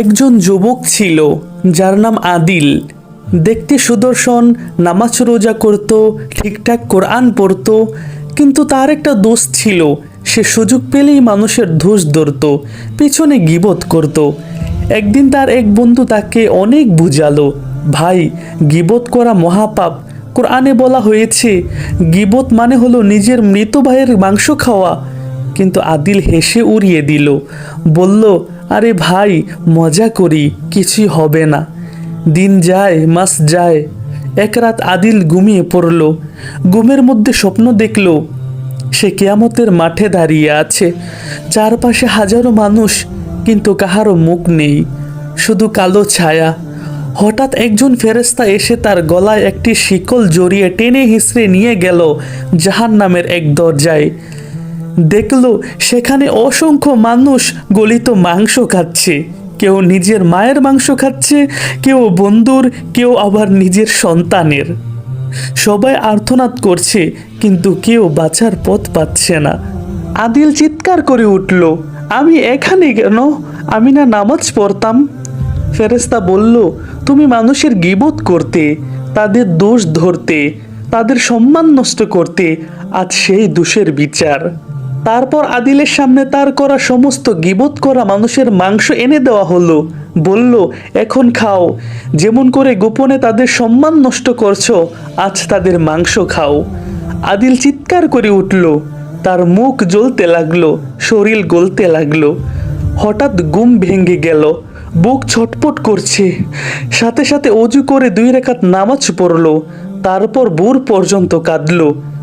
একজন যুবক ছিল, যার নাম আদিল। দেখতে সুদর্শন, নামাজ রোজা করত, ঠিকঠাক কোরআন পড়ত, কিন্তু তার একটা দোষ ছিল, সে সুযোগ পেলেই মানুষের ধূস ধরত, পেছনে গিবত করত। একদিন তার এক বন্ধু তাকে অনেক বুঝালো, ভাই, গিবত করা মহাপাপ। কোরআনে বলা হয়েছে, গিবত মানে হলো নিজের মৃত ভাইয়ের মাংস খাওয়া। কিন্তু আদিল হেসে উড়িয়ে দিল, বলল আরে ভাই, মজা করি, কিছুই হবে না। দিন যায়, মাস যায়, এক রাত আদিল ঘুমিয়ে পড়ল। ঘুমের মধ্যে স্বপ্ন দেখল, সে কেয়ামতের মাঠে দাঁড়িয়ে আছে। চারপাশে হাজারো মানুষ, কিন্তু কাহারও মুখ নেই, শুধু কালো ছায়া। হঠাৎ একজন ফেরেস্তা এসে তার গলায় একটি শিকল জড়িয়ে টেনে হিসড়ে নিয়ে গেল জাহান নামের এক দরজায়। দেখল সেখানে অসংখ্য মানুষ গলিত মাংস খাচ্ছে। কেউ নিজের মায়ের মাংস খাচ্ছে, কেউ বন্ধুর, কেউ আবার নিজের সন্তানের। সবাই আর্থনাদ করছে, কিন্তু কেউ বাঁচার পথ পাচ্ছে না। আদিল চিৎকার করে উঠল, আমি এখানে কেন? আমি না নামাজ পড়তাম? ফেরেস্তা বলল, তুমি মানুষের গিবত করতে, তাদের দোষ ধরতে, তাদের সম্মান নষ্ট করতে, আজ সেই দোষের বিচার। তারপর আদিলের সামনে তার করা সমস্ত গিবত করা মানুষের মাংস এনে দেওয়া হলো। বলল, এখন খাও। যেমন করে গোপনে তাদের সম্মান নষ্ট করছ, আজ তাদের মাংস খাও। আদিল চিৎকার করে উঠল। তার মুখ জ্বলতে লাগল, শরীর গলতে লাগল। হঠাৎ গুম ভেঙে গেল। বুক ছটপট করছে। সাথে সাথে অজু করে দুই রেখাত নামাজ পড়ল। তারপর ভোর পর্যন্ত কাঁদলো।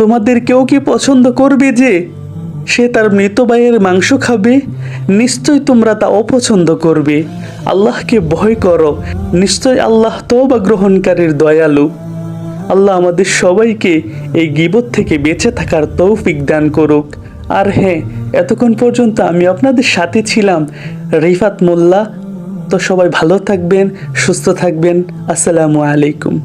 তোমাদের কেউ কি পছন্দ করবে যে সে তার মৃত ভাইয়ের মাংস খাবে? নিশ্চয় তোমরা তা অপছন্দ করবে। আল্লাহকে ভয় করো। নিশ্চয় আল্লাহ তওবা গ্রহণকারীর দয়ালু। আল্লাহ আমাদের সবাইকে এই গিবত থেকে বেঁচে থাকার তৌফিক দান করুক। আর হ্যাঁ এতক্ষণ পর্যন্ত আমি আপনাদের সাথে ছিলাম রিফাত মোল্লা। তো সবাই ভালো থাকবেন, সুস্থ থাকবেন। আসসালামু আলাইকুম।